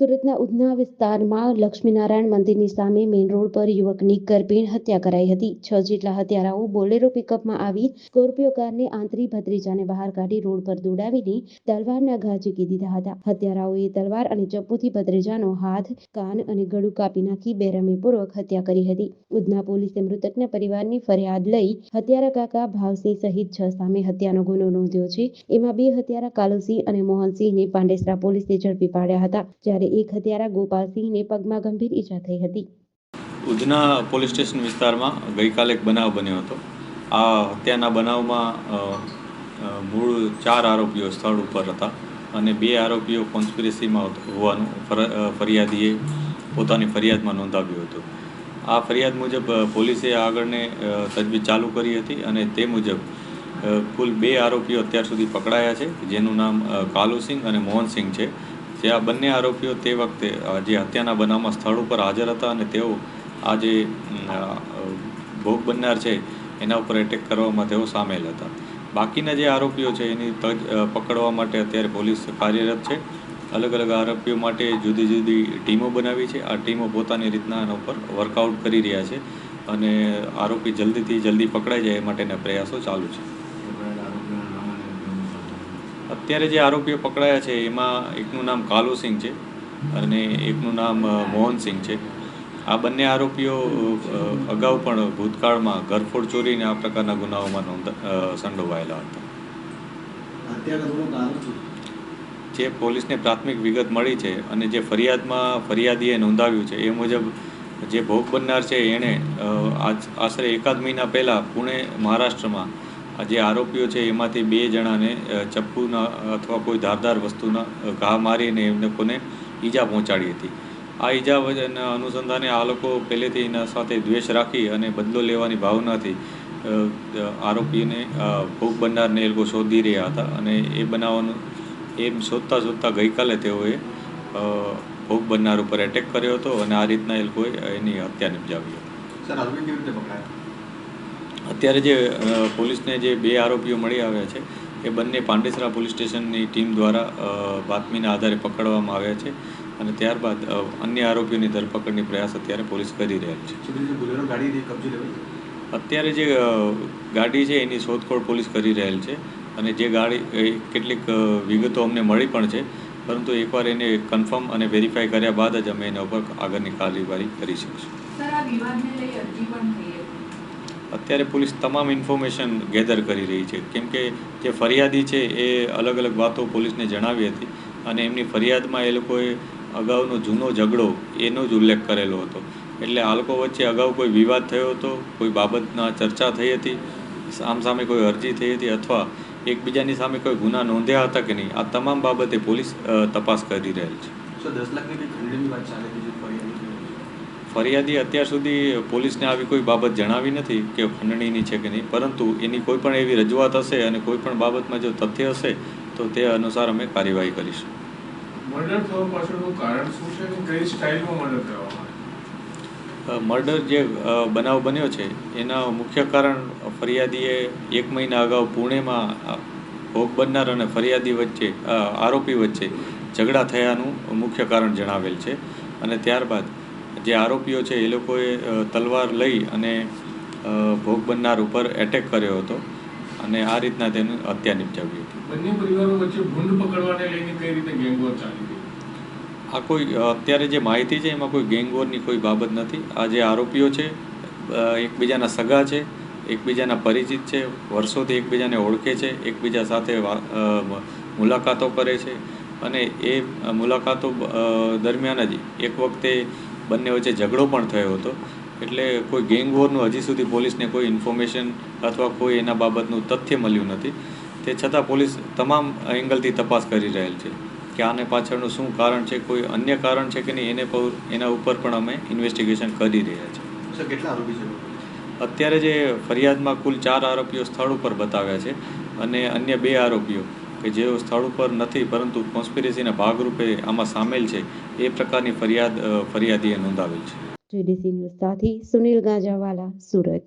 સુરતના ઉધના વિસ્તારમાં લક્ષ્મીનારાયણ મંદિરની સામે મેઇન રોડ પર યુવકની કરપીણ હત્યા કરાઈ હતી. છ જેટલા હત્યારાઓ બોલેરો પિકઅપમાં આવી સ્કોર્પિયો કારને આંતરી ભત્રીજાને બહાર કાઢી રોડ પર દોડાવીને તલવારના ઘા ઝીકી દીધા હતા. હત્યારાઓએ તલવાર અને ચપ્પુથી ભત્રીજાનો હાથ, કાન અને ગળું કાપી નાખી બેરમીપૂર્વક હત્યા કરી હતી. ઉધના પોલીસે મૃતકના પરિવારની ફરિયાદ લઈ હત્યારા કાકા ભાવસિંહ સહિત છ સામે હત્યાનો ગુનો નોંધ્યો છે. એમાં બે હત્યારા કાલુસિંહ અને મોહનસિંહને પાંડેસરા પોલીસે ઝડપી પાડ્યા હતા. જ્યારે એક હત્યારા ગોપાલસિંહને પગમાં ગંભીર ઈજા થઈ હતી. ઉધના પોલીસ સ્ટેશન વિસ્તારમાં ગઈકાલે એક બનાવ બન્યો હતો. આ હત્યાના બનાવમાં મૂળ ચાર આરોપીઓ સ્થળ ઉપર હતા અને બે આરોપીઓ કોન્સ્પિરસીમાં હોવાનું ફરિયાદીએ પોતાની ફરિયાદમાં નોંધાવ્યું હતું. આ ફરિયાદ મુજબ પોલીસે આગળને તજવીજ ચાલુ કરી હતી અને તે મુજબ કુલ બે આરોપીઓ અત્યાર સુધી પકડાયા છે, જેનું નામ કાલુસિંહ અને મોહનસિંહ છે. જે આ બંને આરોપીઓ તે વખતે જે હત્યાના બનાવમાં સ્થળ ઉપર હાજર હતા અને તેઓ આ જે ભોગ બનનાર છે, એના ઉપર એટેક કરવામાં તેઓ સામેલ હતા. બાકીના જે આરોપીઓ છે, એની તજ પકડવા માટે અત્યારે પોલીસ કાર્યરત છે. અલગ અલગ આરોપીઓ માટે જુદી જુદી ટીમો બનાવી છે. આ ટીમો પોતાની રીતના એના ઉપર વર્કઆઉટ કરી રહ્યા છે અને આરોપી જલ્દીથી જલ્દી પકડાઈ જાય એ માટેના પ્રયાસો ચાલુ છે. અત્યારે જે આરોપીઓ પકડાયા છે એમાં એકનું નામ કાલુસિંહ છે અને એકનું નામ અ, મોહનસિંહ છે. આ બંને આરોપીઓ અગાઉ પણ ભૂતકાળમાં ઘરફોડ ચોરીને આ પ્રકારના ગુનાઓમાં નોંધ સંડોવાયેલા હતા. જે પોલીસને પ્રાથમિક વિગત મળી છે અને જે ફરિયાદમાં ફરિયાદીએ નોંધાવ્યું છે એ મુજબ જે ભોગ બનનાર છે એણે આશરે એકાદ મહિના પહેલાં પુણે મહારાષ્ટ્રમાં જે આરોપીઓ છે, એમાંથી બે જણાને ચપ્પુના અથવા કોઈ ધારદાર વસ્તુના ઘા મારીને એમને લોકોને ઈજા પહોંચાડી હતી. આ ઈજા અનુસંધાને આ લોકો પહેલેથી એના સાથે દ્વેષ રાખી અને બદલો લેવાની ભાવનાથી આરોપીને ભોગ બનનારને એ લોકો શોધી રહ્યા હતા અને એ બનાવવાનું, એમ શોધતા શોધતા ગઈકાલે તેઓએ ભોગ બનનાર ઉપર એટેક કર્યો હતો અને આ રીતના એ લોકોએ એની હત્યા નિપજાવી હતી. અત્યારે જે પોલીસને જે બે આરોપીઓ મળી આવ્યા છે એ બંને પાંડેસરા પોલીસ સ્ટેશનની ટીમ દ્વારા બાતમીના આધારે પકડવામાં આવ્યા છે અને ત્યારબાદ અન્ય આરોપીઓની ધરપકડની પ્રયાસ અત્યારે પોલીસ કરી રહેલ છે. અત્યારે જે ગાડી છે એની શોધખોળ પોલીસ કરી રહેલ છે અને જે ગાડી એ કેટલીક વિગતો અમને મળી પણ છે પરંતુ એકવાર એને કન્ફર્મ અને વેરીફાઈ કર્યા બાદ જ અમે એના ઉપર આગળની કાર્યવાહી કરી શકીશું. સર આ વિવાદને લઈ અરજી પણ થઈ હતી. અત્યારે પોલીસ તમામ ઇન્ફોર્મેશન ગેધર કરી રહી છે કેમ કે જે ફરિયાદી છે એ અલગ અલગ વાતો પોલીસને જણાવી હતી અને એમની ફરિયાદમાં એ લોકોએ અગાઉનો જૂનો ઝઘડો એનો જ ઉલ્લેખ કરેલો હતો એટલે આ લોકો વચ્ચે અગાઉ કોઈ વિવાદ થયો હતો, કોઈ બાબતના ચર્ચા થઈ હતી સામસામે કોઈ અરજી થઈ હતી અથવા એકબીજાની સામે કોઈ ગુના નોંધ્યા હતા કે નહીં, આ તમામ બાબતે પોલીસ તપાસ કરી રહેલ છે દસ લાખની વાત ચાલે. ફરિયાદી અત્યાર સુધી પોલીસને આવી કોઈ બાબત જણાવી નથી કે ખંડણીની છે કે નહીં પરંતુ એની કોઈ પણ એવી રજૂઆત હશે અને કોઈ પણ બાબતમાં જો તથ્ય હશે તો તે અનુસાર અમે કાર્યવાહી કરીશું. મર્ડર થવા પાછળનું કારણ શું છે અને કઈ સ્ટાઇલમાં મર્ડર કરવામાં મર્ડર જે બનાવ બન્યો છે એના મુખ્ય કારણ ફરિયાદીએ એક મહિના અગાઉ પુણેમાં ભોગ બનનાર અને ફરિયાદી વચ્ચે આરોપી વચ્ચે ઝઘડા થયાનું મુખ્ય કારણ જણાવેલ છે. અને ત્યારબાદ જે આરોપીઓ છે એ લોકોએ તલવાર લઈ અને ભોગ બનનાર ઉપર એટેક કર્યો હતો અને આ રીતના તેની હત્યા નિપજાવી હતી. બંને પરિવારો વચ્ચે ભૂંડ પકડવાને લઈને કઈ રીતે ગેંગવોર ચાલી આ કોઈ અત્યારે જે માહિતી છે એમાં કોઈ ગેંગવોરની કોઈ બાબત નથી. આ જે આરોપીઓ છે એકબીજાના સગા છે એકબીજાના પરિચિત છે વર્ષોથી એકબીજાને ઓળખે છે એકબીજા સાથે મુલાકાતો કરે છે અને એ મુલાકાતો દરમિયાન જ એક વખતે બંને વચ્ચે ઝઘડો પણ થયો હતો. એટલે કોઈ ગેંગવોરનું હજી સુધી પોલીસને કોઈ ઇન્ફોર્મેશન અથવા કોઈ એના બાબતનું તથ્ય મળ્યું નથી. તે છતાં પોલીસ તમામ એંગલથી તપાસ કરી રહેલ છે કે આને પાછળનું શું કારણ છે કોઈ અન્ય કારણ છે કે નહીં એને પર એના ઉપર પણ અમે ઇન્વેસ્ટિગેશન કરી રહ્યા છીએ. કેટલા આરોપી છે? અત્યારે જે ફરિયાદમાં કુલ ચાર આરોપીઓ સ્થળ ઉપર બતાવ્યા છે અને અન્ય બે આરોપીઓ કે જેઓ સ્થળ ઉપર નથી, પરંતુ કોન્સ્પિરસીના ભાગરૂપે આમાં સામેલ છે, એ પ્રકારની ફરિયાદ ફરિયાદીએ નોંધાવેલ છે. સુનિલ ગાજાવાલા, સુરત.